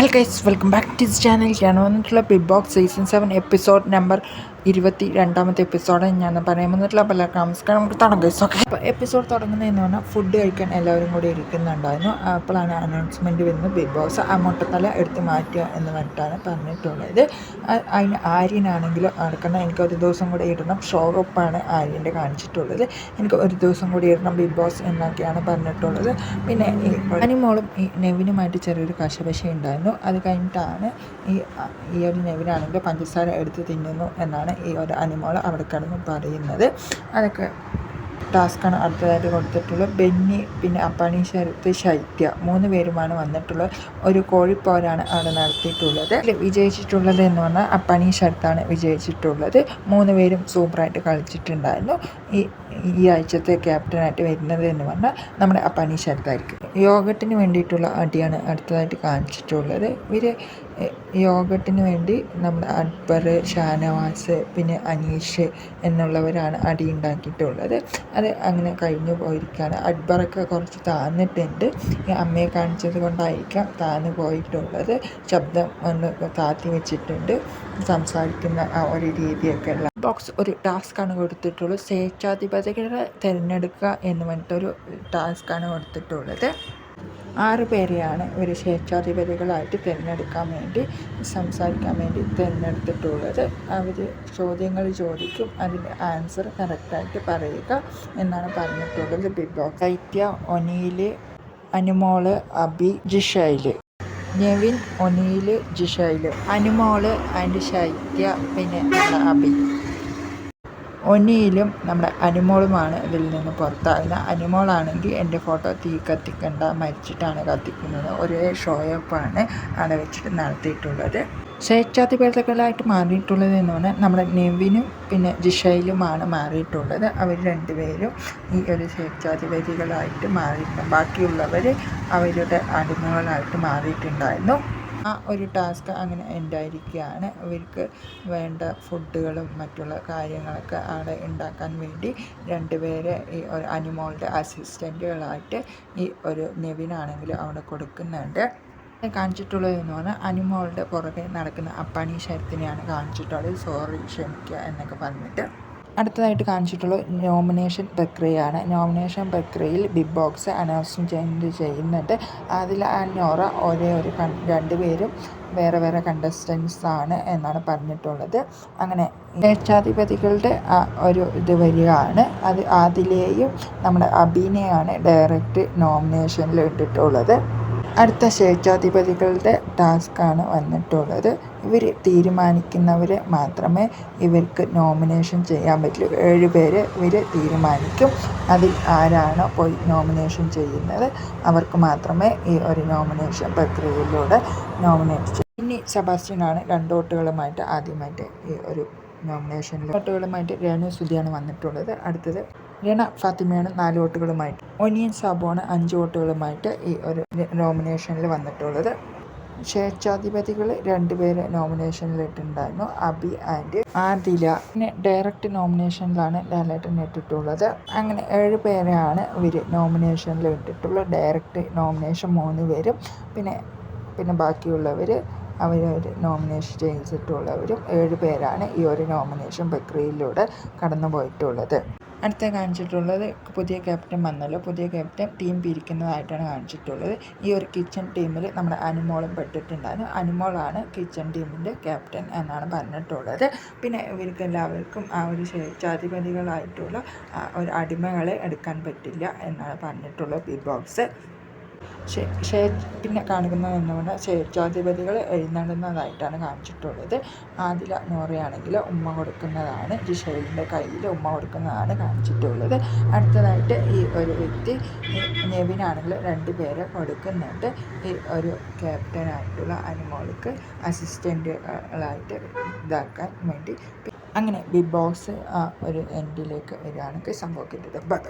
Hello guys welcome back to this ഞാൻ വന്നിട്ടുള്ള big boss season seven episode number ഇരുപത്തി രണ്ടാമത്തെ എപ്പിസോഡ് ഞാൻ പറയാൻ വന്നിട്ടുള്ള പല നമസ്കാരം. നമുക്ക് തുടങ്ങാം ഓക്കെ അപ്പോൾ എപ്പിസോഡ് തുടങ്ങുന്നതെന്ന് പറഞ്ഞാൽ ഫുഡ് കഴിക്കാൻ എല്ലാവരും കൂടി ഇരിക്കുന്നുണ്ടായിരുന്നു. അപ്പോഴാണ് അനൗൺസ്മെന്റ് വരുന്നത്. ബിഗ് ബോസ് ആ മുട്ടത്തല എടുത്ത് മാറ്റുക എന്ന് പറഞ്ഞിട്ടാണ് പറഞ്ഞിട്ടുള്ളത്. അതിന് ആര്യനാണെങ്കിലും നടക്കുന്ന എനിക്ക് ഒരു ദിവസം കൂടി ഇടണം. ഷോ അപ്പാണ് ആര്യന്റെ കാണിച്ചിട്ടുള്ളത്. എനിക്ക് ഒരു ദിവസം കൂടി ഇടണം ബിഗ് ബോസ് എന്നൊക്കെയാണ് പറഞ്ഞിട്ടുള്ളത്. പിന്നെ ഈ അനിമോളും ഈ നെവിനുമായിട്ട് ചെറിയൊരു കശപശ ഉണ്ടായിരുന്നു അത് കഴിഞ്ഞിട്ടാണ് ഈ ഈ ഒരു നെവിനാണെങ്കിൽ പഞ്ചസാര എടുത്ത് തിന്നുന്നു എന്നാണ് ഈ ഒരു അനിമോൾ അവിടെ കിടന്ന് പറയുന്നത്. അതൊക്കെ ടാസ്ക്കാണ് അടുത്തതായിട്ട് കൊടുത്തിട്ടുള്ളത്. ബെന്നി പിന്നെ അപ്പാണി ശരത്ത് ശൈത്യ മൂന്ന് പേരുമാണ് വന്നിട്ടുള്ളത്. ഒരു കോഴിപ്പോരാണ് അവിടെ നടത്തിയിട്ടുള്ളത്. വിജയിച്ചിട്ടുള്ളത് എന്ന് പറഞ്ഞാൽ അപ്പാണി ശരത്താണ് വിജയിച്ചിട്ടുള്ളത്. മൂന്ന് പേരും സൂപ്പറായിട്ട് കളിച്ചിട്ടുണ്ടായിരുന്നു. ഈ ഈ ആഴ്ചത്തെ ക്യാപ്റ്റനായിട്ട് വരുന്നത് എന്ന് പറഞ്ഞാൽ നമ്മുടെ അപ്പാണി ശരത്തായിരിക്കും യോഗത്തിന് വേണ്ടിയിട്ടുള്ള അടിയാണ് അടുത്തതായിട്ട് കാണിച്ചിട്ടുള്ളത്. ഇവർ യോഗത്തിന് വേണ്ടി നമ്മുടെ അക്ബർ ഷാനവാസ് പിന്നെ അനീഷ് എന്നുള്ളവരാണ് അടി ഉണ്ടാക്കിയിട്ടുള്ളത്. അത് അങ്ങനെ കഴിഞ്ഞു പോയിരിക്കുകയാണ്. അക്ബറൊക്കെ കുറച്ച് താന്നിട്ടുണ്ട്. ഈ അമ്മയെ കാണിച്ചത് കൊണ്ടായിരിക്കാം താന്ന് പോയിട്ടുള്ളത്. ശബ്ദം ഒന്ന് താത്തി വെച്ചിട്ടുണ്ട്. സംസാരിക്കുന്ന ആ ഒരു രീതിയൊക്കെ ഉള്ള ബോക്സ് ഒരു ടാസ്ക്കാണ് കൊടുത്തിട്ടുള്ളത്. സ്വേച്ഛാധിപതികളെ തിരഞ്ഞെടുക്കുക എന്ന് പറഞ്ഞിട്ടൊരു ടാസ്ക്കാണ് കൊടുത്തിട്ടുള്ളത്. ആറ് പേരെയാണ് ഒരു സ്വേച്ഛാധിപതികളായിട്ട് തിരഞ്ഞെടുക്കാൻ വേണ്ടി സംസാരിക്കാൻ വേണ്ടി തിരഞ്ഞെടുത്തിട്ടുള്ളത്. അവർ ചോദ്യങ്ങൾ ചോദിക്കും അതിന്റെ ആൻസർ കറക്റ്റായിട്ട് പറയുക എന്നാണ് പറഞ്ഞിട്ടുള്ളത് big boss Daithya Oneal Anumol Abi Gizele. Nevin Oneal Gizele. Anumol and Shaitya പിന്നെ അബി. ഒനിയിലും നമ്മുടെ അനുമോളുമാണ് ഇതിൽ നിന്ന് പുറത്താകുന്നത് അനുമോളാണെങ്കിൽ എന്റെ ഫോട്ടോ തീ കത്തിക്കണ്ട മരിച്ചിട്ടാണ് കത്തിക്കുന്നത്. ഒരേ ഷോയപ്പാണ് അവിടെ വെച്ചിട്ട് നടത്തിയിട്ടുള്ളത്. സ്വേച്ഛാധിപതികളായിട്ട് മാറിയിട്ടുള്ളത് എന്ന് പറഞ്ഞാൽ നമ്മുടെ നെവിനും പിന്നെ ജിഷയിലുമാണ് മാറിയിട്ടുള്ളത്. അവർ രണ്ടുപേരും ഈ ഒരു സ്വേച്ഛാധിപതികളായിട്ട് മാറിയിട്ടുണ്ട്. ബാക്കിയുള്ളവർ അവരുടെ അടിമകളായിട്ട് മാറിയിട്ടുണ്ടായിരുന്നു. ആ ഒരു ടാസ്ക് അങ്ങനെ ഉണ്ടായിരിക്കുകയാണ് അവർക്ക് വേണ്ട ഫുഡുകളും മറ്റുള്ള കാര്യങ്ങളൊക്കെ അവിടെ ഉണ്ടാക്കാൻ വേണ്ടി രണ്ടുപേരെ ഈ ഒരു അനിമോളുടെ അസിസ്റ്റന്റുകളായിട്ട് ഈ ഒരു നെവിനാണെങ്കിലും അവിടെ കൊടുക്കുന്നുണ്ട്. കാണിച്ചിട്ടുള്ളത് എന്ന് പറഞ്ഞാൽ അനിമോളുടെ പുറകെ നടക്കുന്ന അപ്പണി ശരത്തിനെയാണ് കാണിച്ചിട്ടുള്ളത്. സോറി ക്ഷമിക്കുക എന്നൊക്കെ പറഞ്ഞിട്ട്. അടുത്തതായിട്ട് കാണിച്ചിട്ടുള്ളത് നോമിനേഷൻ പ്രക്രിയയാണ്. നോമിനേഷൻ പ്രക്രിയയിൽ ബിഗ് ബോക്സ് അനൗൺസ്മെന്റ് ചെയ്യുന്നുണ്ട് അതിൽ അന്നോറ ഒരേ ഒരു രണ്ട് പേരും വേറെ വേറെ കണ്ടസ്റ്റൻസ് ആണ് എന്നാണ് പറഞ്ഞിട്ടുള്ളത്. അങ്ങനെ സ്വേച്ഛാധിപതികളുടെ ഒരു ഇത് വരികയാണ്. അത് അതിലെയും നമ്മുടെ അഭിനയാണ് ഡയറക്റ്റ് നോമിനേഷനിൽ ഇട്ടിട്ടുള്ളത്. അടുത്ത സ്വേച്ഛാധിപതികളുടെ ടാസ്ക്കാണ് വന്നിട്ടുള്ളത്. ഇവർ തീരുമാനിക്കുന്നവരെ മാത്രമേ ഇവർക്ക് നോമിനേഷൻ ചെയ്യാൻ പറ്റൂ. ഏഴ് പേര് ഇവർ തീരുമാനിക്കും. അതിൽ ആരാണോ പോയി നോമിനേഷൻ ചെയ്യുന്നത് അവർക്ക് മാത്രമേ ഈ ഒരു നോമിനേഷൻ പ്രക്രിയയിലൂടെ നോമിനേറ്റ് ചെയ്യൂ ഇനി സെബാസ്റ്റ്യനാണ് രണ്ട് വോട്ടുകളുമായിട്ട് ആദ്യമായിട്ട് ഈ ഒരു നോമിനേഷനിൽ വോട്ടുകളുമായിട്ട് രേണു സുധിയാണ് വന്നിട്ടുള്ളത്. അടുത്തത് രണ ഫാത്തിമയാണ് നാല് വോട്ടുകളുമായിട്ട്. ഒനിയൻ സാബുവാണ് അഞ്ച് വോട്ടുകളുമായിട്ട് ഈ ഒരു നോമിനേഷനിൽ വന്നിട്ടുള്ളത്. സ്വേച്ഛാധിപതികൾ രണ്ടുപേര് നോമിനേഷനിൽ ഇട്ടിട്ടുണ്ടായിരുന്നു അബി ആൻഡ് ആദില. പിന്നെ ഡയറക്റ്റ് നോമിനേഷനിലാണ് ലാലേട്ടൻ ഇട്ടിട്ടുള്ളത്. അങ്ങനെ ഏഴ് പേരെയാണ് ഇവർ നോമിനേഷനിൽ ഇട്ടിട്ടുള്ളത് ഡയറക്റ്റ് നോമിനേഷൻ മൂന്ന് പേരും. പിന്നെ പിന്നെ ബാക്കിയുള്ളവർ അവർ നോമിനേഷൻ ചെയ്തിട്ടുള്ളവരും ഏഴ് പേരാണ് ഈ ഒരു നോമിനേഷൻ പ്രക്രിയയിലൂടെ കടന്നു പോയിട്ടുള്ളത് അടുത്ത കാണിച്ചിട്ടുള്ളത് പുതിയ ക്യാപ്റ്റൻ വന്നല്ലോ. പുതിയ ക്യാപ്റ്റൻ ടീം പിരിക്കുന്നതായിട്ടാണ് കാണിച്ചിട്ടുള്ളത്. ഈ ഒരു കിച്ചൺ ടീമിൽ നമ്മുടെ അനുമോളും പെട്ടിട്ടുണ്ടായിരുന്നു. അനുമോളാണ് കിച്ചൺ ടീമിന്റെ ക്യാപ്റ്റൻ എന്നാണ് പറഞ്ഞിട്ടുള്ളത്. പിന്നെ ഇവർക്ക് എല്ലാവർക്കും ആ ഒരു സ്വേച്ഛാധിപതികളായിട്ടുള്ള ഒരു അടിമകളെ എടുക്കാൻ പറ്റില്ല എന്നാണ് പറഞ്ഞിട്ടുള്ളത് ബിഗ് ബോക്സ്. പിന്നെ കാണിക്കുന്നത് എന്ന് പറഞ്ഞാൽ ക്ഷേത്രാധിപതികൾ എഴുന്നള്ളുന്നതായിട്ടാണ് കാണിച്ചിട്ടുള്ളത്. ആദില നോറയാണെങ്കിൽ ഉമ്മ കൊടുക്കുന്നതാണ്. ജിഷേലിന്റെ കയ്യിൽ ഉമ്മ കൊടുക്കുന്നതാണ് കാണിച്ചിട്ടുള്ളത്. അടുത്തതായിട്ട് ഈ ഒരു വ്യക്തി നെവിനാണെങ്കിൽ രണ്ട് പേരെ കൊടുക്കുന്നുണ്ട്. ഈ ഒരു ക്യാപ്റ്റനായിട്ടുള്ള അനിമോൾക്ക് അസിസ്റ്റന്റുകളായിട്ട് ഇതാക്കാൻ വേണ്ടി. അങ്ങനെ ബിഗ് ബോസ് ഒരു എൻഡിലേക്ക് വരികയാണെങ്കിൽ സംഭവിക്കുന്നത് ബൈ